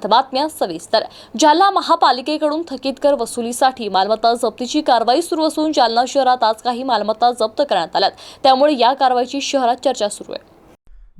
आता बातम्या सविस्तर. जालना महापालिकेकडून थकीत कर वसुलीसाठी मालमत्ता जप्तीची कारवाई सुरू असून जालना शहरात आज काही मालमत्ता जप्त करण्यात आल्यात. त्यामुळे या कारवाईची शहरात चर्चा सुरू आहे.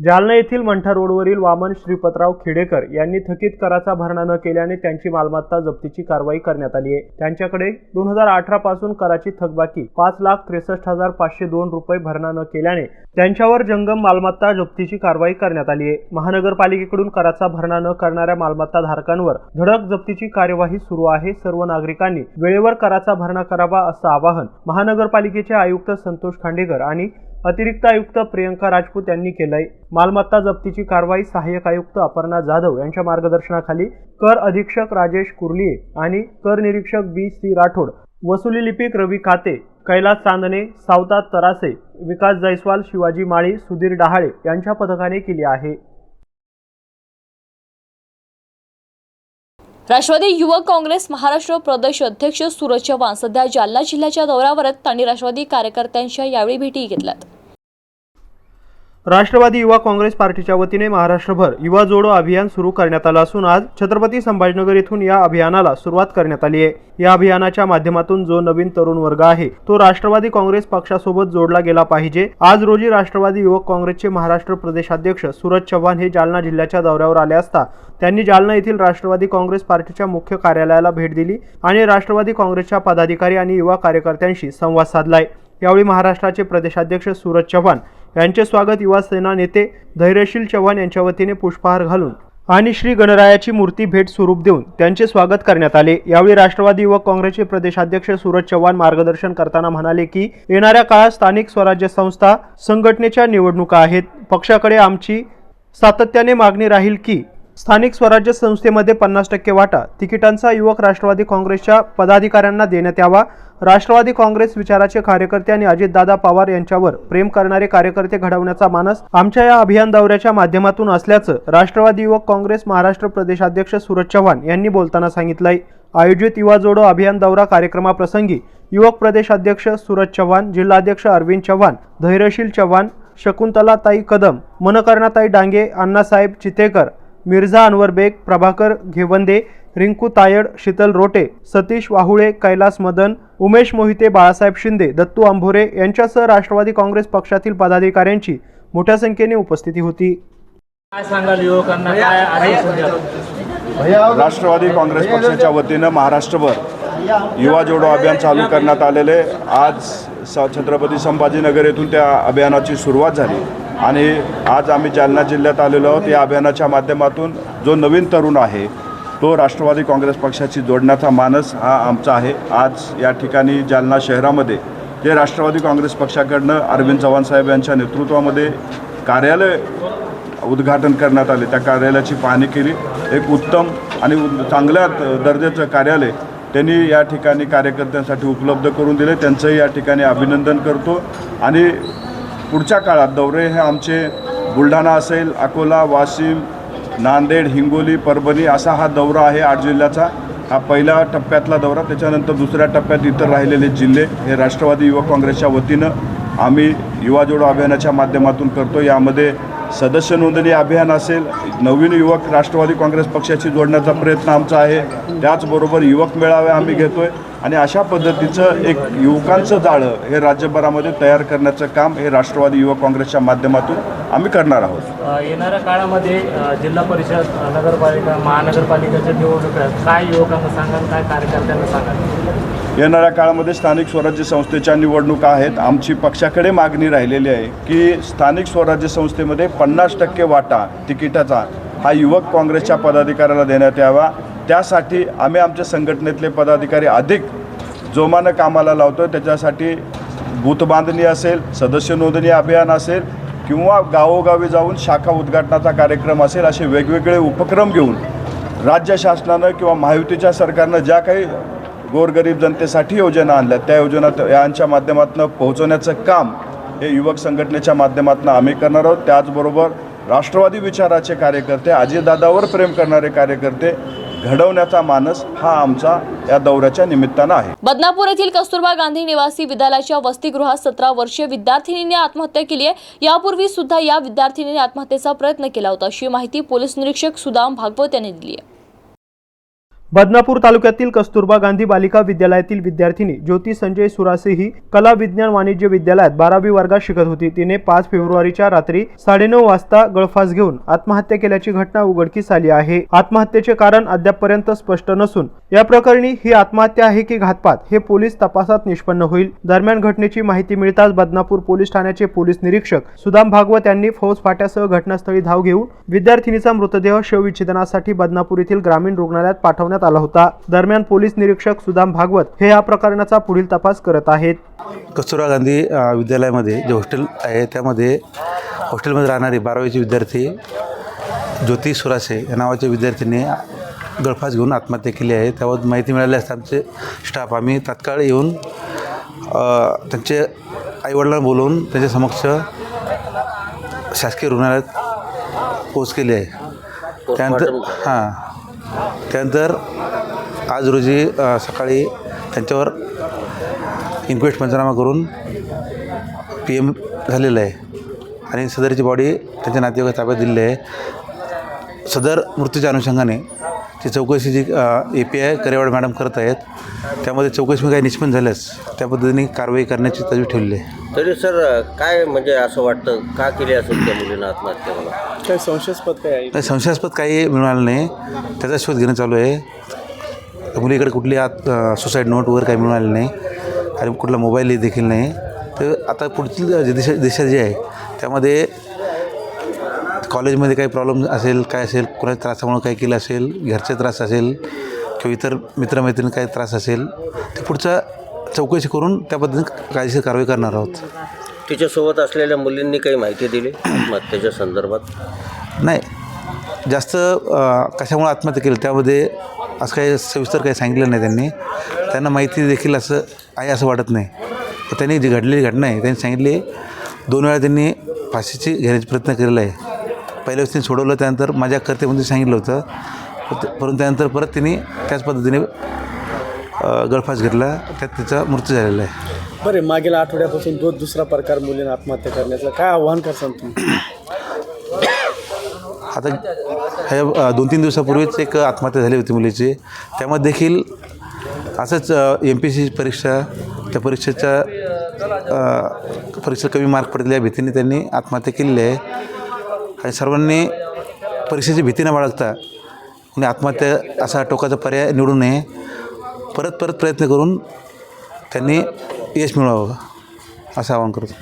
जालना येथील मंठा रोडवरील वामन श्रीपतराव खेडेकर यांनी थकीत कराचा भरणा न केल्याने त्यांची मालमत्ता जप्तीची कारवाई करण्यात आली आहे. त्यांच्याकडे दोन हजार अठरा पासून कराची थकबाकी पाच लाख त्रेसष्ट हजार पाचशे दोन रुपये भरणा न केल्याने त्यांच्यावर जंगम मालमत्ता जप्तीची कारवाई करण्यात आली आहे. महानगरपालिकेकडून कराचा भरणा न करणाऱ्या मालमत्ता धारकांवर धडक जप्तीची कार्यवाही सुरू आहे. सर्व नागरिकांनी वेळेवर कराचा भरणा करावा असं आवाहन महानगरपालिकेचे आयुक्त संतोष खांडेकर आणि अतिरिक्त आयुक्त प्रियंका राजपूत यांनी केलंय. मालमत्ता जप्तीची कारवाई सहाय्यक आयुक्त अपर्णा जाधव यांच्या मार्गदर्शनाखाली कर अधीक्षक राजेश कुर्लिये आणि कर निरीक्षक बी सी राठोड वसुली लिपिक रवी काते कैलास चांदणे सावता तरासे विकास जयस्वाल शिवाजी माळी सुधीर डहाळे यांच्या पथकाने केली आहे. राष्ट्रवादी युवक काँग्रेस महाराष्ट्र प्रदेश अध्यक्ष सूरज चव्हाण सध्या जालना जिल्ह्याच्या दौऱ्यावर आहेत त्यांनी राष्ट्रवादी कार्यकर्त्यांच्या यावेळी भेटी घेतल्यात. राष्ट्रवादी युवा काँग्रेस पार्टीच्या वतीने महाराष्ट्रभर युवा जोडो अभियान सुरू करण्यात आलं असून आज छत्रपती संभाजीनगर येथून या अभियानाला सुरुवात करण्यात आली आहे. या अभियानाच्या माध्यमातून जो नवीन तरुण वर्ग आहे तो राष्ट्रवादी काँग्रेस पक्षासोबत जोडला गेला पाहिजे. आज रोजी राष्ट्रवादी युवक काँग्रेसचे महाराष्ट्र प्रदेशाध्यक्ष सूरज चव्हाण हे जालना जिल्ह्याच्या दौऱ्यावर आले असता त्यांनी जालना येथील राष्ट्रवादी काँग्रेस पार्टीच्या मुख्य कार्यालयाला भेट दिली आणि राष्ट्रवादी काँग्रेसच्या पदाधिकारी आणि युवा कार्यकर्त्यांशी संवाद साधलाय. यावेळी महाराष्ट्राचे प्रदेशाध्यक्ष सूरज चव्हाण यांचे स्वागत युवा सेना नेते धैर्यशील चव्हाण यांच्या वतीने पुष्पहार घालून आणि श्री गणरायाची मूर्ती भेट स्वरूप देऊन त्यांचे स्वागत करण्यात आले. यावेळी राष्ट्रवादी युवक काँग्रेसचे प्रदेशाध्यक्ष सूरज चव्हाण मार्गदर्शन करताना म्हणाले की येणाऱ्या काळात स्थानिक स्वराज्य संस्था संघटनेच्या निवडणुका आहेत. पक्षाकडे आमची सातत्याने मागणी राहील की स्थानिक स्वराज्य संस्थेमध्ये पन्नास टक्के वाटा तिकिटांचा युवक राष्ट्रवादी काँग्रेसच्या पदाधिकाऱ्यांना देण्यात यावा. राष्ट्रवादी काँग्रेस विचाराचे कार्यकर्ते आणि अजितदादा पवार यांच्यावर प्रेम करणारे कार्यकर्ते घडवण्याचा मानस आमच्या या अभियान दौऱ्याच्या माध्यमातून असल्याचं राष्ट्रवादी युवक काँग्रेस महाराष्ट्र प्रदेशाध्यक्ष सूरज चव्हाण यांनी बोलताना सांगितलंय. आयोजित युवा जोडो अभियान दौरा कार्यक्रमाप्रसंगी युवक प्रदेशाध्यक्ष सूरज चव्हाण जिल्हाध्यक्ष अरविंद चव्हाण धैर्यशील चव्हाण शकुंतलाताई कदम मनकर्णाताई डांगे अण्णासाहेब चितेकर मिर्झा अनवर बेग प्रभाकर घेवंदे रिंकू तायड शीतल रोटे सतीश वाहुळे कैलास मदन उमेश मोहिते बाळासाहेब शिंदे दत्तू अंभोरे यांच्यासह राष्ट्रवादी काँग्रेस पक्षातील पदाधिकाऱ्यांची मोठ्या संख्येने उपस्थिती होती. काय सांगाल युवकांना? काय आश्वासन द्याल राष्ट्रवादी काँग्रेस पक्षाच्या वतीनं महाराष्ट्रभर युवा जोडो अभियान चालू करण्यात आलेले आज स छत्रपती संभाजीनगर येथून त्या अभियानाची सुरुवात झाली. आणि आज आम्ही जालना जिल्ह्यात आलेलो आहोत. या अभियानाच्या माध्यमातून जो नवीन तरुण आहे तो राष्ट्रवादी काँग्रेस पक्षाशी जोडण्याचा मानस हा आमचा आहे. आज या ठिकाणी जालना शहरामध्ये जे राष्ट्रवादी काँग्रेस पक्षाकडनं अरविंद चव्हाण साहेब यांच्या नेतृत्वामध्ये कार्यालय उद्घाटन करण्यात आले. त्या कार्यालयाची पाहणी केली. एक उत्तम आणि चांगल्या दर्जाचं कार्यालय त्यांनी या ठिकाणी कार्यकर्त्यांसाठी उपलब्ध करून दिले. त्यांचंही या ठिकाणी अभिनंदन करतो. आणि पुढच्या काळात दौरे हे आमचे बुलढाणा असेल अकोला वाशिम नांदेड हिंगोली परभणी असा हा दौरा आहे आठ जिल्ह्याचा. हा पहिल्या टप्प्यातला दौरा. त्याच्यानंतर दुसऱ्या टप्प्यात इतर राहिलेले जिल्हे. हे राष्ट्रवादी युवक काँग्रेसच्या वतीनं आम्ही युवा जोडो अभियानाच्या माध्यमातून करतो. यामध्ये सदस्य नोंदणी अभियान असेल नवीन युवक राष्ट्रवादी काँग्रेस पक्षाशी जोडण्याचा प्रयत्न आमचा आहे. त्याचबरोबर युवक मेळावे आम्ही घेतोय. आणि अशा पद्धतीचं एक युवकांचं जाळं हे राज्यभरामध्ये तयार करण्याचं काम हे राष्ट्रवादी युवक काँग्रेसच्या माध्यमातून आम्ही करणार आहोत. येणाऱ्या काळामध्ये जिल्हा परिषद नगरपालिका महानगरपालिकेच्या निवडणुका काय युवकांना सांगाल काय कार्यकर्त्यांना सांगाल? येणाऱ्या काळामध्ये स्थानिक स्वराज्य संस्थेच्या निवडणुका आहेत. आमची पक्षाकडे मागणी राहिलेली आहे की स्थानिक स्वराज्य संस्थेमध्ये पन्नास टक्के वाटा तिकिटाचा हा युवक काँग्रेसच्या पदाधिकाऱ्याला देण्यात यावा. त्यासाठी आम्ही आमच्या संघटनेतले पदाधिकारी अधिक जोमानं कामाला लावतो त्याच्यासाठी बूथ बांधणी असेल सदस्य नोंदणी अभियान असेल किंवा गावोगावी जाऊन शाखा उद्घाटनाचा कार्यक्रम असेल असे वेगवेगळे उपक्रम घेऊन राज्य शासनानं किंवा महायुतीच्या सरकारनं ज्या काही गोरगरीब जनतेसाठी योजना आणल्या त्या योजना यांच्या माध्यमातून पोहोचवण्याचं काम हे युवक संघटनेच्या माध्यमातून आम्ही करणार आहोत. त्याचबरोबर राष्ट्रवादी विचाराचे कार्यकर्ते अजितदादावर प्रेम करणारे कार्यकर्ते घडवण्याचा मानस हा आमचा या दौऱ्याच्या निमित्तानं आहे. बदनापूर येथील कस्तुरबा गांधी निवासी विद्यालयाच्या वसतिगृहात सतरा वर्षीय विद्यार्थिनीने आत्महत्या केली आहे. यापूर्वी सुद्धा या विद्यार्थिनीने आत्महत्येचा प्रयत्न केला होता. अशी माहिती पोलीस निरीक्षक सुदाम भागवत यांनी दिली आहे. बदनापूर तालुक्यातील कस्तुरबा गांधी बालिका विद्यालयातील विद्यार्थिनी ज्योती संजय सुरासे ही कला विज्ञान वाणिज्य विद्यालयात बारावी वर्गात शिकत होती. तिने पाच फेब्रुवारीच्या रात्री साडेनऊ वाजता गळफास घेऊन आत्महत्या केल्याची घटना उघडकीस आली आहे. आत्महत्येचे कारण अद्यापपर्यंत स्पष्ट नसून या प्रकरणी ही आत्महत्या आहे की घातपात हे पोलीस तपासात निष्पन्न होईल. दरम्यान घटनेची माहिती मिळताच बदनापूर पोलीस ठाण्याचे पोलीस निरीक्षक सुदाम भागवत यांनी फौज फाट्यासह घटनास्थळी धाव घेऊन विद्यार्थिनीचा मृतदेह शवविच्छेदनासाठी बदनापूर येथील ग्रामीण रुग्णालयात पाठवण्यात आला होता. दरम्यान पोलीस निरीक्षक सुदाम भागवत हे या प्रकरणाचा पुढील तपास करत आहेत. कस्तुरबा गांधी विद्यालयामध्ये जे हॉस्टेल आहे त्यामध्ये हॉस्टेलमध्ये राहणारे बारावीचे विद्यार्थी ज्योती सुरासे या नावाच्या विद्यार्थीने गळफास घेऊन आत्महत्या केली आहे. त्यावर माहिती मिळाली असता आमचे स्टाफ आम्ही तात्काळ येऊन त्यांचे आईवडिलांना बोलवून त्यांच्या समक्ष शासकीय रुग्णालयात पोच केली आहे. त्यानंतर हां. त्यानंतर आज रोजी सकाळी त्यांच्यावर इन्क्वेस्ट पंचनामा करून पी एम झालेलं आहे. आणि सदरची बॉडी त्यांच्या नातेवाईक ताब्यात दिलेली आहे. सदर मृत्यूच्या अनुषंगाने ती चौकशी जी A P I Karewad madam करत आहेत त्यामध्ये चौकशी काही निष्पन्न झाल्यास त्या पद्धतीने कारवाई करण्याची तजवीज ठेवली आहे. तरी सर काय म्हणजे असं वाटतं? का केली असेल त्या मुलीनं आत्महत्या मला काही संशयास्पद काही मिळालं नाही. त्याचा शोध घेणं चालू आहे. त्या मुलीकडे कुठली आत सुसाईड नोट वगैरे काही मिळालं नाही. आणि कुठला मोबाईल देखील नाही. तर आता पुढची दिशा दिशा जी आहे त्यामध्ये कॉलेजमध्ये काही प्रॉब्लेम असेल काय असेल कोणाच्या त्रासामुळे काही केलं असेल घरचे त्रास असेल किंवा इतर मित्रमैत्रिणी काही त्रास असेल ते पुढचा चौकशी करून त्या पद्धतीने कायदेशीर कारवाई करणार आहोत. तिच्यासोबत असलेल्या मुलींनी काही माहिती दिली आत्महत्येच्या संदर्भात? नाही. जास्त कशामुळे आत्महत्या केली त्यामध्ये असं काही सविस्तर काही सांगितलं नाही त्यांनी. त्यांना माहिती देखील असं आहे असं वाटत नाही. तर त्यांनी जी घडलेली घटना आहे त्यांनी सांगितली दोन वेळा त्यांनी फाशीची घेण्याचा प्रयत्न केलेला आहे. पहिल्या वेळेस त्यांनी सोडवलं त्यानंतर माझ्या करते म्हणून सांगितलं होतं. परत- त्यानंतर परत त्यांनी त्याच पद्धतीने गळफास घेतला. त्यात तिचा मृत्यू झालेला आहे. बरे मागील आठवड्यापासून तो दुसरा प्रकार मुलींना आत्महत्या करण्याचं काय आव्हान करसाल तुम्ही? आता ह्या दोन तीन दिवसापूर्वीच एक आत्महत्या झाली होती मुलीची. त्यामध्ये देखील असंच एम पी सी परीक्षा त्या परीक्षेच्या परीक्षा कमी मार्क पडलेल्या भीतीने त्यांनी आत्महत्या केलेली आहे. आणि सर्वांनी परीक्षेची भीती न बाळगता कोणी आत्महत्या असा टोकाचा पर्याय निवडू नये परत परत प्रयत्न करून त्यांनी यश मिळवावं असं आवाहन करतो.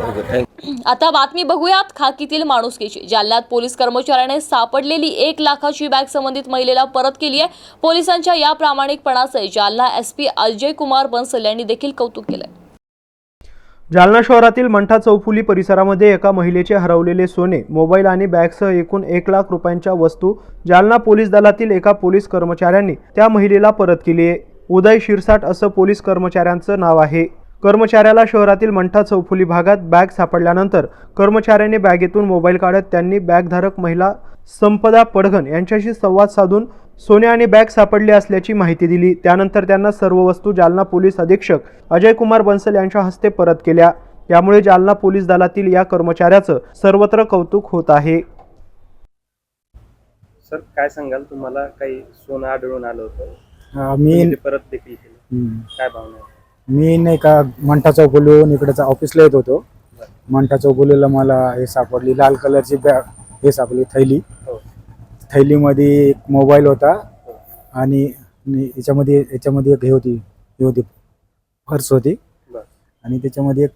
आता बातमी बघूयात खाकीतील माणुसकीची जालन्यात पोलीस कर्मचाऱ्याने सापडलेली एक लाखाची बॅग संबंधित महिलेला परत केली आहे. पोलिसांच्या या प्रामाणिकपणाचे जालना एस पी अजय कुमार बन्सल यांनी देखील कौतुक केलंय. जालना शहरातील मंठा चौफुली परिसरामध्ये एका महिलेचे हरवलेले सोने मोबाईल आणि बॅगसह एकूण एक लाख रुपयांच्या वस्तू जालना पोलीस दलातील एका पोलीस कर्मचाऱ्यांनी त्या महिलेला परत केली आहे. उदय शिरसाट असं पोलीस कर्मचाऱ्यांचं नाव आहे. कर्मचाऱ्याला शहरातील मंठा चौफुली भागात बॅग सापडल्यानंतर कर्मचाऱ्याने बॅगेतून मोबाईल काढत त्यांनी बॅगधारक महिला संपदा पडघन यांच्याशी संवाद साधून सोने आणि बॅग सापडली असल्याची माहिती दिली. त्यानंतर त्यांना सर्व वस्तू जालना पोलीस अधीक्षक अजय कुमार बन्सल यांच्या हस्ते परत केल्या. यामुळे जालना पोलीस दलातील या कर्मचाऱ्याचं सर्वत्र कौतुक होत आहे. सर काय सांगाल? तुम्हाला काही सोनं आढळून आलं होतं. अं, मी तुम्ही ते परत देखील केलं. काय भावना? मी नाही का मंठा चौफुलीहून इकडचं ऑफिसला येत होतो. मंठा चौफुलीला मला हे सापडली. लाल कलरची बॅग हे सापडली थैली. हो. थैलीमध्ये एक मोबाईल होता आणि याच्यामध्ये याच्यामध्ये एक हे होती हे होती पर्स होती. आणि त्याच्यामध्ये एक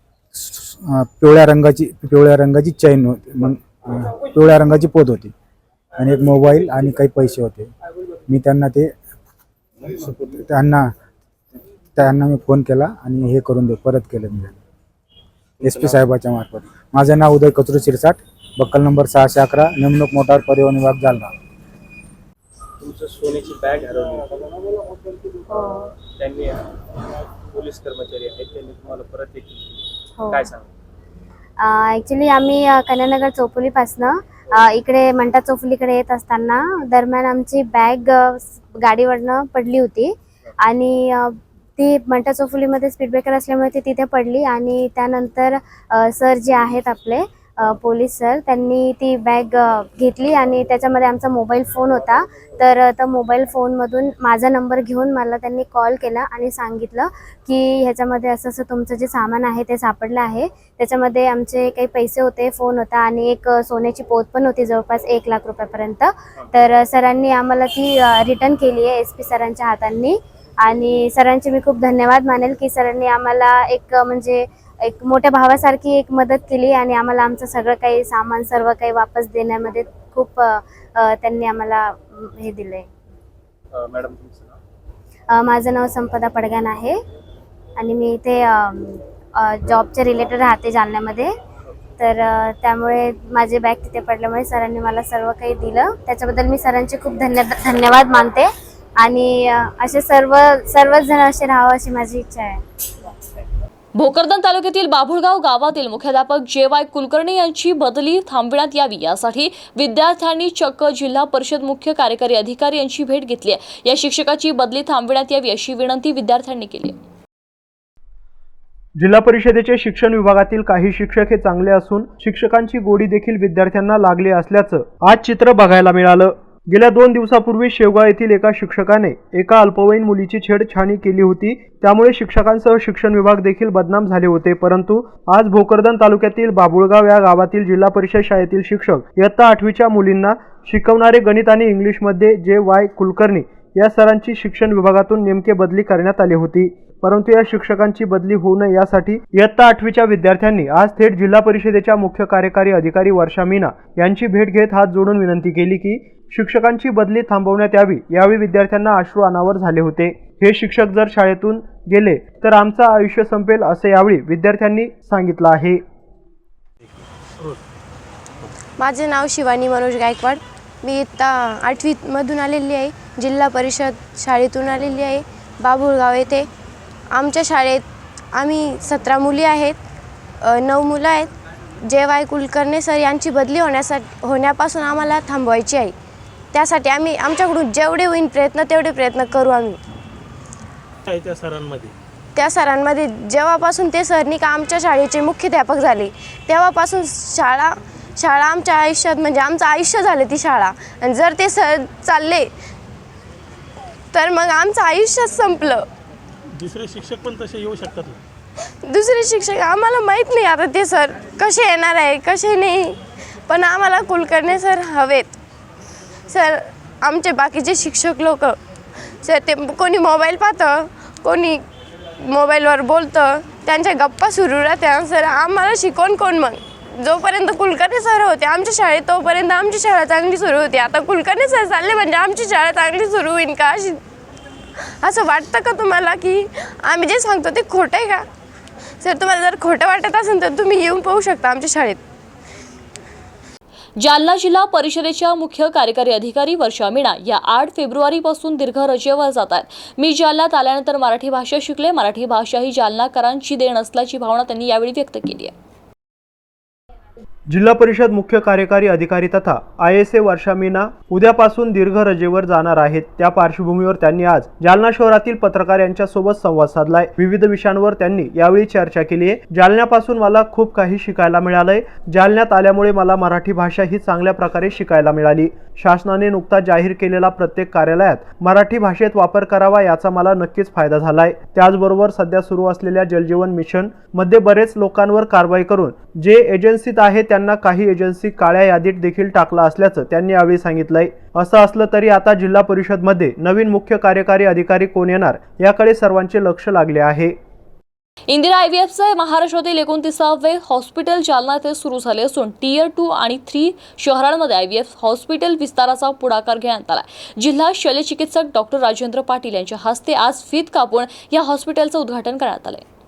पिवळ्या रंगाची पिवळ्या रंगाची चैन होती. मग पिवळ्या रंगाची पोत होती. आणि एक मोबाईल आणि काही पैसे होते. मी त्यांना ते त्यांना त्यांना मी फोन केला आणि हे करून दे परत केलं मी एस पी साहेबाच्या मार्फत. माझं नाव उदय कचरू शिरसाट. बक्कल नंबर सहाशे अकरा नेमणूक मोटार परिवहन विभाग जालना. तुमचं सोन्याची बॅग हरवली होती. त्यांनी अ, पोलीस कर्मचारी आहेत त्यांनी तुम्हाला परत एक हो. काय सांग ॲक्च्युली आम्ही अ, कन्यानगर चौफुलीपासनं अ, इकडे मंटा चौफुलीकडे येत असताना दरम्यान आमची बॅग अ, स- गाडीवरनं पडली होती. आणि अ, ती मंटा चौफुलीमध्ये स्पीड ब्रेकर असल्यामुळे ती तिथे पडली आणि त्यानंतर सर जे आहेत आपले पोलीस सर त्यांनी ती बॅग घेतली आणि त्याच्यामध्ये आमचा मोबाईल फोन होता. तर त्या मोबाईल फोनमधून माझा नंबर घेऊन मला त्यांनी कॉल केला आणि सांगितलं की ह्याच्यामध्ये असं असं तुमचं जे सामान आहे ते सापडलं आहे. त्याच्यामध्ये आमचे काही पैसे होते फोन होता आणि एक सोन्याची पोत पण होती जवळपास एक लाख रुपयापर्यंत. तर सरांनी आम्हाला ती रिटर्न केली आहे एस पी सरांच्या हातांनी. आणि सरांचे मी खूप धन्यवाद मानेल की सरांनी आम्हाला एक म्हणजे एक मोठ्या भावासारखी एक मदत केली आणि आम्हाला आमचं सगळं काही सामान सर्व काही वापस देण्यामध्ये खूप त्यांनी आम्हाला हे दिलं आहे अ, मॅडम तुमचं नाव? अ, माझं नाव संपदा पडगान आहे आणि मी इथे जॉबच्या रिलेटेड राहते जालन्यामध्ये. तर त्यामुळे माझे बॅग तिथे पडल्यामुळे सरांनी मला सर्व काही दिलं. त्याच्याबद्दल मी सरांचे खूप धन्य धन्यवाद मानते. आणि असे सर्व सर्वच जण असे राहावं अशी माझी इच्छा आहे. भोकरदन तालुक्यातील बाभुळगाव गावातील मुख्याध्यापक जे वाय कुलकर्णी यांची बदली थांबविण्यात यावी यासाठी विद्यार्थ्यांनी चक्क जिल्हा परिषद मुख्य कार्यकारी अधिकारी यांची भेट घेतली आहे. या शिक्षकाची बदली थांबविण्यात यावी अशी विनंती विद्यार्थ्यांनी केली आहे. जिल्हा परिषदेचे शिक्षण विभागातील काही शिक्षक हे चांगले असून शिक्षकांची गोडी देखील विद्यार्थ्यांना लागली असल्याचं आज चित्र बघायला मिळालं. गेल्या दोन दिवसापूर्वी शेवगाव येथील एका शिक्षकाने एका अल्पवयीन मुलीची छेडछाणी केली होती. त्यामुळे शिक्षकांसह शिक्षण विभाग देखील बदनाम झाले होते. परंतु आज भोकरदन तालुक्यातील बाबुळगाव या गावातील जिल्हा परिषद शाळेतील शिक्षक इयत्ता आठवीच्या मुलींना शिकवणारे गणित आणि इंग्लिशमध्ये जे वाय कुलकर्णी या सरांची शिक्षण विभागातून नेमके बदली करण्यात आली होती. परंतु या शिक्षकांची बदली होऊ नये यासाठी इयत्ता आठवीच्या विद्यार्थ्यांनी आज थेट जिल्हा परिषदेच्या मुख्य कार्यकारी अधिकारी वर्षा मीना यांची भेट घेत हात जोडून विनंती केली की शिक्षकांची बदली थांबवण्यात यावी यावेळी विद्यार्थ्यांना अश्रू अनावर झाले होते. हे शिक्षक जर शाळेतून गेले तर आमचं आयुष्य संपेल असे यावेळी विद्यार्थ्यांनी सांगितलं आहे. माझे नाव शिवानी मनोज गायकवाड. मी इत्ता आठवीमधून आलेली आहे. जिल्हा परिषद शाळेतून आलेली आहे. बाबुळगाव येथे. आमच्या शाळेत आम्ही सतरा मुली आहेत. नऊ मुलं आहेत. जे वाय कुलकर्णी सर यांची बदली होण्यासाठी होण्यापासून आम्हाला थांबवायची आहे. त्यासाठी आम्ही आमच्याकडून जेवढे होईल प्रयत्न तेवढे प्रयत्न करू आम्ही. शाळेच्या सरांमध्ये? त्या सरांमध्ये जेव्हापासून ते सर नाही का आमच्या शाळेचे मुख्याध्यापक झाले तेव्हापासून शाळा शाळा आमच्या आयुष्यात म्हणजे आमचं आयुष्य झालं ती शाळा. आणि जर ते सर चालले तर मग आमचं आयुष्यच संपलं. दुसरे शिक्षक पण तसे येऊ शकतात ना? दुसरे शिक्षक आम्हाला माहीत नाही आता ते सर कसे येणार आहे कसे नाही. पण आम्हाला कुलकर्णी सर हवेत. सर आमचे बाकीचे शिक्षक लोक सर ते कोणी मोबाईल पाहतं कोणी मोबाईलवर बोलतं त्यांच्या गप्पा सुरू राहत्या. सर आम्हाला शिकवण कोण मग? जोपर्यंत कुलकर्णी सर होते आमच्या शाळेत तोपर्यंत आमची शाळा चांगली सुरू होती. आता कुलकर्णी सर चालले म्हणजे आमची शाळा चांगली सुरू होईल का? अशी असं वाटतं का तुम्हाला की आम्ही जे सांगतो ते खोटं आहे का? सर तुम्हाला जर खोटं वाटत असेल तर तुम्ही येऊन पाहू शकता आमच्या शाळेत. जालना जिल्हा परिषदेच्या मुख्य कार्यकारी अधिकारी वर्षा मीणा या आठ फेब्रुवारीपासून दीर्घ रजेवर जात आहेत. मी जालनात आल्यानंतर मराठी भाषा शिकले. मराठी भाषा ही जालनाकरांची देण असल्याची भावना त्यांनी यावेळी व्यक्त केली आहे. जिल्हा परिषद मुख्य कार्यकारी अधिकारी तथा I S A Varsha Meena उद्यापासून दीर्घ रजेवर जाणार आहेत. त्या पार्श्वभूमीवर त्यांनी आज जालना शहरातील पत्रकार यांच्यासोबत संवाद साधलाय. विविध विषयांवर त्यांनी यावेळी चर्चा केली आहे. जालन्यापासून मला खूप काही शिकायला मिळालंय. जालन्यात आल्यामुळे मला मराठी भाषा ही चांगल्या प्रकारे शिकायला मिळाली. शासनाने नुकता जाहीर केलेला प्रत्येक कार्यालयात मराठी भाषेत वापर करावा याचा मला नक्कीच फायदा झालाय. त्याचबरोबर सध्या सुरू असलेल्या जलजीवन मिशनमध्ये बरेच लोकांवर कारवाई करून जे एजन्सीत आहे यांना काही एजन्सी काळ्या यादीत देखील टाकला असल्याचं त्यांनी यावेळी सांगितलंय. असं असलं तरी आता जिल्हा परिषदमध्ये नवीन मुख्य कार्यकारी अधिकारी कोण येणार याकडे सर्वांचे लक्ष लागले आहे. इंदिरा आयव्हीएफचे महाराष्ट्रातील एकोणतीसावे हॉस्पिटल जालना येथे सुरू झाले असून टीयर टू आणि थ्री शहरांमध्ये आयव्हीएफ हॉस्पिटल विस्ताराचा पुढाकार घेण्यात आला जिल्हा शल्यचिकित्सक डॉक्टर राजेंद्र पाटील यांच्या हस्ते आज फीत कापून या हॉस्पिटलचं उद्घाटन करण्यात आलं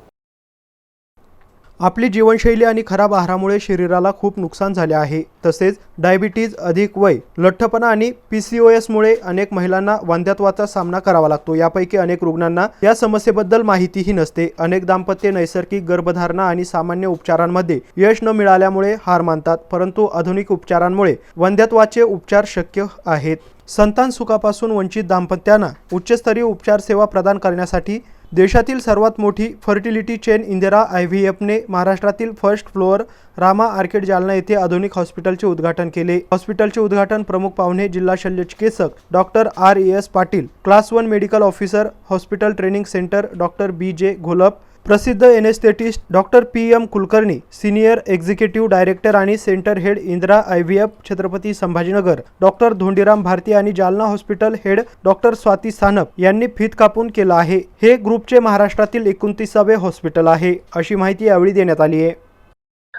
आपली जीवनशैली आणि खराब आहारामुळे शरीराला खूप नुकसान झाले आहे. तसेच डायबिटीज अधिक वय लठ्ठपणा आणि पी सी ओ एसमुळे अनेक महिलांना वांध्यत्वाचा सामना करावा लागतो. यापैकी अनेक रुग्णांना या समस्येबद्दल माहितीही नसते. अनेक दाम्पत्य नैसर्गिक गर्भधारणा आणि सामान्य उपचारांमध्ये यश न मिळाल्यामुळे हार मानतात. परंतु आधुनिक उपचारांमुळे वंध्यत्वाचे उपचार शक्य आहेत. संतान सुखापासून वंचित दाम्पत्यांना उच्चस्तरीय उपचार सेवा प्रदान करण्यासाठी देशातील सर्वात मोठी fertility chain Indira I V एफने महाराष्ट्रातील first floor Rama arcade Jalna येथे आधुनिक हॉस्पिटलचे उद्घाटन केले. हॉस्पिटलचे उद्घाटन प्रमुख पाहुणे जिल्हा शल्यचिकित्सक doctor R A S Patil class one medical officer hospital training centre doctor B J Gholap प्रसिद्ध anaesthetist doctor P M Kulkarni senior executive director आणि centre head Indira I V F Chhatrapati Sambhajinagar doctor Dhondiram Bharati आणि Jalna hospital head doctor Swati Sanap यांनी फीत कापून केलं आहे. हे ग्रुपचे महाराष्ट्रातील एकोणतीसावे हॉस्पिटल आहे अशी माहिती यावेळी देण्यात आली आहे.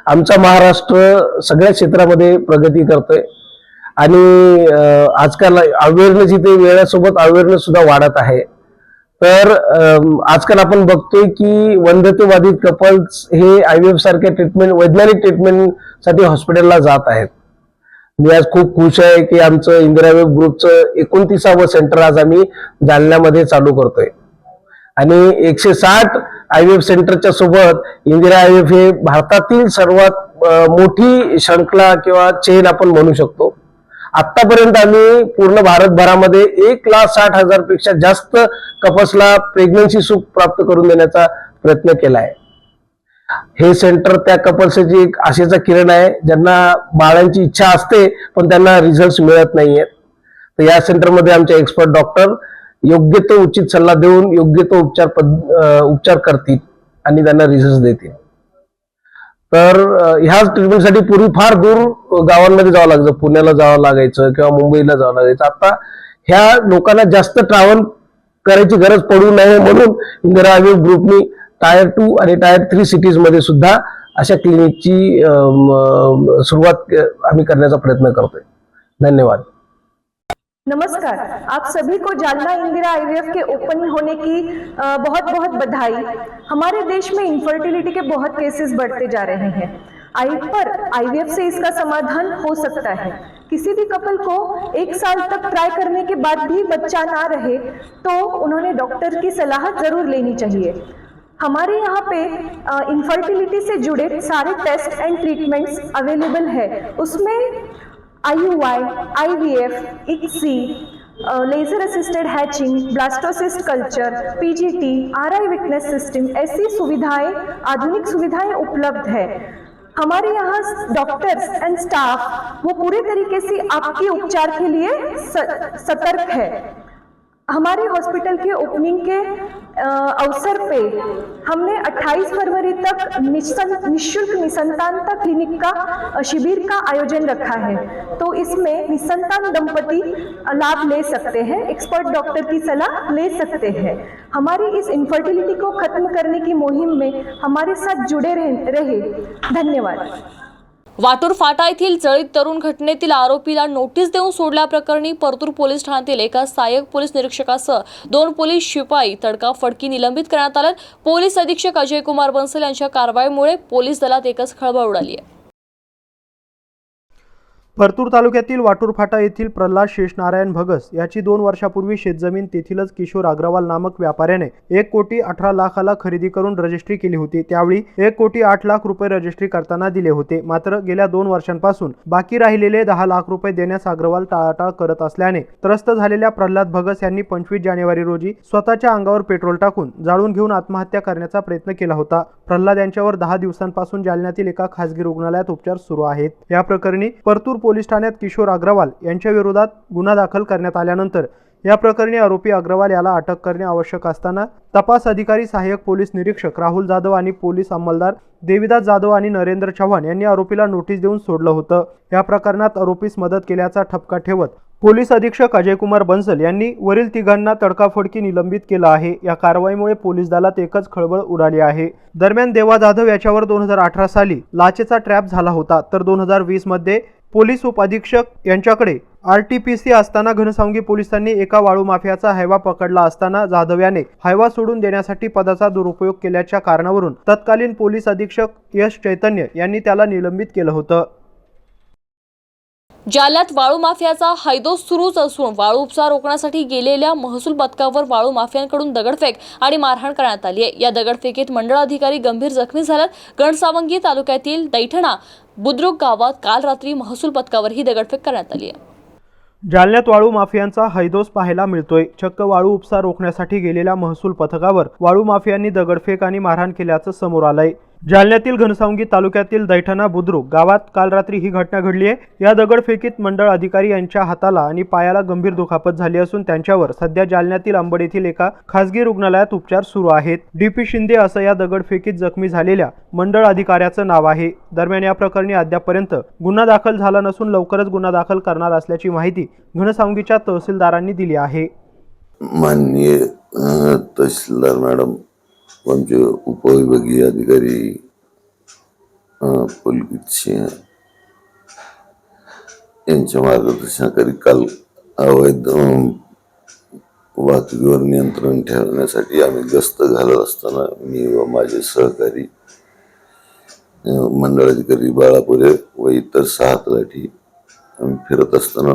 आमचा महाराष्ट्र सगळ्या क्षेत्रामध्ये प्रगती करतोय आणि आजकाल अवेअरनेस इथे वेळासोबत अवेअरनेस सुद्धा वाढत आहे. तर आजकाल आपण बघतोय की वंध्यतेबाधित कपल्स हे आय वि सारख्या ट्रीटमेंट वैज्ञानिक ट्रीटमेंटसाठी हॉस्पिटलला जात आहेत. मी आज खूप खुश आहे की आमचं इंदिरा वेब ग्रुपचं एकोणतीसावं सेंटर आज आम्ही जालन्यामध्ये चालू करतोय. आणि एकशे साठ आयव्हीएफ सेंटरच्या सोबत इंदिरा आय एफ हे भारतातील सर्वात मोठी श्रंखला किंवा चेन आपण म्हणू शकतो. आतापर्यंत आम्ही पूर्ण भारतभरामध्ये एक लाख साठ हजारपेक्षा जास्त कपल्सला प्रेग्नन्सी सुख प्राप्त करून देण्याचा प्रयत्न केला आहे हे सेंटर त्या कपल्सची एक आशेचा किरण आहे. ज्यांना बाळांची इच्छा असते पण त्यांना रिझल्ट मिळत नाहीयेत तर या सेंटरमध्ये आमचे एक्सपर्ट डॉक्टर योग्य तो उचित सल्ला देऊन योग्य तो उपचार पद उपचार करतील आणि त्यांना रिझल्ट देतील. तर ह्याच ट्रीटमेंटसाठी पूर्वी फार दूर गावांमध्ये जावं लागायचं पुण्याला जावं लागायचं किंवा मुंबईला जावं लागायचं. आता ह्या लोकांना जास्त ट्रॅव्हल करायची गरज पडू नये म्हणून इंदिरा आयोग ग्रुपनी टायर टू आणि टायर थ्री सिटीजमध्ये सुद्धा अशा क्लिनिकची सुरुवात आम्ही करण्याचा प्रयत्न करतोय. धन्यवाद. नमस्कार। आप सभी को जालना इंदिरा आईवीएफ के ओपन होने की बहुत बहुत बधाई। हमारे देश में इनफर्टिलिटी के बहुत केसेस बढ़ते जा रहे हैं। आई पर आईवीएफ से इसका समाधान हो सकता है। किसी भी कपल को एक साल तक ट्राई करने के बाद भी बच्चा ना रहे तो उन्होंने डॉक्टर की सलाह ज़रूर लेनी चाहिए। हमारे यहाँ पे इनफर्टिलिटी से जुड़े सारे टेस्ट एंड ट्रीटमेंट्स अवेलेबल है। उसमें आई IVF, ICSI, uh, laser assisted hatching, blastocyst culture, PGT, RI witness system ऐसी सुविधाएँ आधुनिक सुविधाएँ उपलब्ध है। हमारे यहाँ डॉक्टर्स एंड स्टाफ वो पूरे तरीके से आपके उपचार के लिए सतर्क है। हमारे हॉस्पिटल के ओपनिंग के अवसर पे हमने 28 फरवरी तक निशुल्क निसंतानता क्लिनिक का शिविर का आयोजन रखा है। तो इसमें निसंतान दंपति लाभ ले सकते हैं एक्सपर्ट डॉक्टर की सलाह ले सकते हैं। हमारी इस इनफर्टिलिटी को खत्म करने की मुहिम में हमारे साथ जुड़े रहे। धन्यवाद। वाटूर फाटा येथील जळीत तरुण घटनेतील आरोपीला नोटीस देऊन सोडल्याप्रकरणी परतूर पोलीस ठाण्यातील एका सहाय्यक पोलीस निरीक्षकासह दोन पोलीस शिपाई तडकाफडकी निलंबित करण्यात आल्यात. पोलीस अधीक्षक अजय कुमार बन्सल यांच्या कारवाईमुळे पोलीस दलात एकच खळबळ उडाली आहे. परतूर तालुक्यातील वाटूर फाटा येथील प्रल्हाद शेषनारायण भगस याची दोन वर्षापूर्वी शेतजमीन तेथीलच किशोर अग्रवाल नामक व्यापाऱ्याने एक कोटी अठरा लाखाला खरेदी करून रजिस्ट्री केली होती. त्यावेळी एक कोटी आठ लाख रुपये रजिस्ट्री करताना दिले होते. मात्र गेल्या दोन वर्षांपासून बाकी राहिलेले दहा लाख रुपये देण्यास अग्रवाल टाळाटाळ करत असल्याने त्रस्त झालेल्या प्रल्हाद भगस यांनी पंचवीस जानेवारी रोजी स्वतःच्या अंगावर पेट्रोल टाकून जाळून घेऊन आत्महत्या करण्याचा प्रयत्न केला होता. प्रल्हाद यांच्यावर दहा दिवसांपासून जालन्यातील एका खासगी रुग्णालयात उपचार सुरू आहेत. या प्रकरणी परतूर पोलीस ठाण्यात किशोर अग्रवाल यांच्या विरोधात गुन्हा दाखल करण्यात आल्यानंतर या प्रकरणी आरोपी अग्रवाल याला अटक करणे आवश्यक असताना तपास अधिकारी सहाय्यक पोलीस निरीक्षक राहुल जाधव आणि पोलीस अंमलदार देविदास जाधव आणि नरेंद्र चव्हाण यांनी आरोपीला नोटीस देऊन सोडलं होतं. या प्रकरणात आरोपीस मदत केल्याचा ठपका ठेवत पोलीस अधीक्षक अजयकुमार बन्सल यांनी वरील तिघांना तडकाफडकी निलंबित केलं आहे. या कारवाईमुळे पोलीस दलात एकच खळबळ उडाली आहे. दरम्यान देवा जाधव याच्यावर दोन हजार अठरा साली लाचेचा ट्रॅप झाला होता. तर दोन हजार वीसमध्ये पोलीस उपअधीक्षक यांच्याकडे आर टी पी सी असताना घनसावंगी पोलिसांनी एका वाळू माफियाचा हैवा पकडला असताना जाधव याने हैवा सोडून देण्यासाठी पदाचा दुरुपयोग केल्याच्या कारणावरून तत्कालीन पोलीस अधीक्षक यश चैतन्य यांनी त्याला निलंबित केलं होतं. जालन्यात वाळू माफियाचा हैदोस सुरूच असून वाळू उपसा रोखण्यासाठी गेलेल्या महसूल पथकावर वाळू माफियांकडून दगडफेक आणि मारहाण करण्यात आली आहे. या दगडफेकीत मंडळ अधिकारी गंभीर जखमी झाल्यात. गणसावंगी तालुक्यातील दैठणा बुद्रुक गावात काल रात्री महसूल पथकावर ही दगडफेक करण्यात आली आहे. जालन्यात वाळू माफियांचा हैदोस पाहायला मिळतोय. चक्क वाळू उपसा रोखण्यासाठी गेलेल्या महसूल पथकावर वाळू माफियांनी दगडफेक आणि मारहाण केल्याचं समोर आलंय. जालन्यातील घनसावंगी तालुक्यातील दैठणा बुद्रुक गावात काल रात्री ही घटना घडली आहे. या दगडफेकीत मंडळ अधिकारी यांच्या हाताला आणि पायाला गंभीर दुखापत झाली असून त्यांच्यावर सध्या जालन्यातील अंबड येथील एका खासगी रुग्णालयात उपचार सुरू आहेत. डी पी शिंदे असं या दगडफेकीत जखमी झालेल्या मंडळ अधिकाऱ्याचं नाव आहे. दरम्यान या प्रकरणी अद्यापपर्यंत गुन्हा दाखल झाला नसून लवकरच गुन्हा दाखल करणार असल्याची माहिती घनसावंगीच्या तहसीलदारांनी दिली आहे. माननीय तहसीलदार मॅडम आमचे उपविभागीय अधिकारी अ, पुलकित सिंह यांच्या मार्गदर्शनाखाली काल अवैध वाहतुकीवर नियंत्रण ठेवण्यासाठी आम्ही गस्त घालत असताना मी व माझे सहकारी मंडळाधिकारी मंडळ अधिकारी बाळापुरे व इतर सहा तलाठी आम्ही फिरत असताना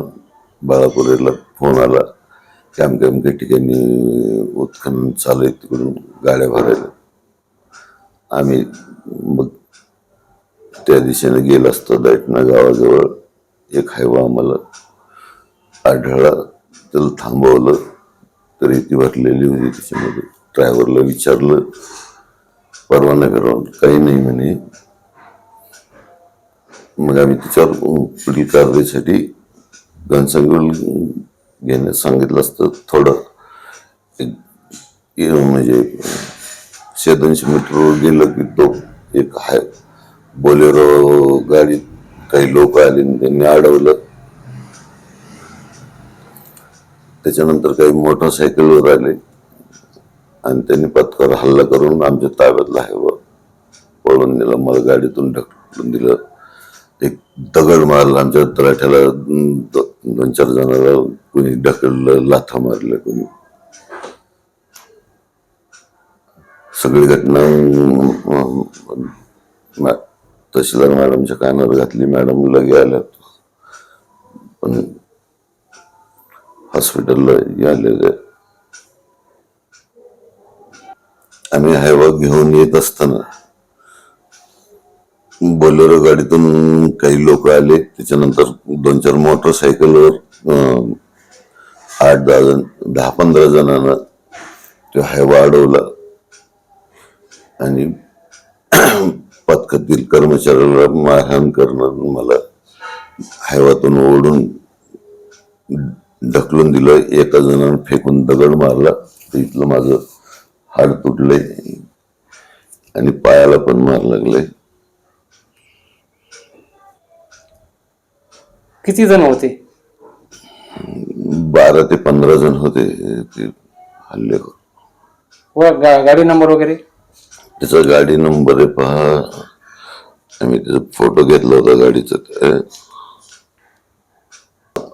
बाळापुरेला फोन आला. की अमक्या अमक्या ठिकाणी उत्खनन चालू आहे तिकडून गाड्या भरायला. आम्ही मग त्या दिशेने गेलो असतो दैठणा गावाजवळ. एक हायवा आम्हाला आढळला त्याला थांबवलं तरी ती भरलेली होती त्याच्यामध्ये ड्रायव्हरला विचारलं परवाना करून काही नाही म्हणे. मग आम्ही त्याच्यावर पुढील कारवाईसाठी घनसंकुल घेण्यास सांगितलं असतं थोडं. एक एक म्हणजे शेदोनशे मीटरवर गेलं की तो एक हाय. बोलेरो गाडीत काही लोक आले आणि त्यांनी अडवलं. त्याच्यानंतर काही मोटरसायकलवर आले. आणि त्यांनी पत्कर हल्ला करून आमच्या ताब्यातला आहे व पळून नेलं मला गाडीतून ढकलून दिलं. एक दगड मारला आमच्या तलाठ्याला दोन चार जणांना कोणी ढकललं लाथा मारलं कोणी. सगळी घटना तहसीलदार मॅडमच्या कानावर घातली मॅडम लगे आल्या. पण हॉस्पिटलला आलेले आम्ही हायवा घेऊन येत असताना बोलेरो गाडीतून काही लोक आले. त्याच्यानंतर दोन चार मोटरसायकलवर आठ दहा जण दहा पंधरा जणांना तो हायवा अडवला. आणि पथकातील कर्मचाऱ्याला मारहाण करणं मला हायवातून ओढून ढकलून दिलं. एका जणानं फेकून दगड मारला. तर इथलं माझं हाड तुटलंय. आणि पायाला पण मार लागलंय. किती जण होते? बारा ते पंधरा जण होते ते हल्ले. व गा- गाडी नंबर वगैरे? त्याचा गाडी नंबर आहे पहा. आम्ही त्याचा फोटो घेतला होता गाडीचा. ते.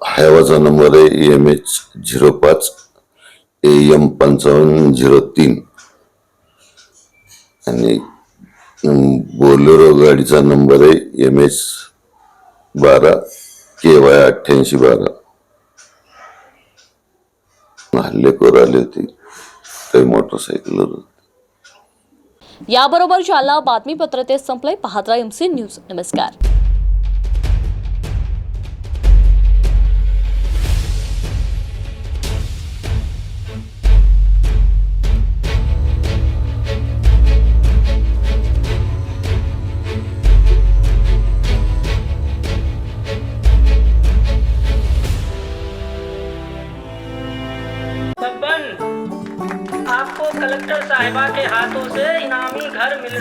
हायवाचा नंबर आहे एम एच झिरो पाच ए एम पंचावन्न झिरो तीन. आणि बोलेरो गाडीचा नंबर आहे एम एच बारा के वाय अठ्ठ्याऐंशी बारा. हल्लेखोर आले होते. काही मोटरसायकलवर याबरोबर जालना बातमीपत्र ते संपलंय पाहत राहा एमसी न्यूज नमस्कार.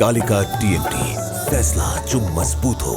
कालिका टीएमटी फैसला जो मजबूत हो।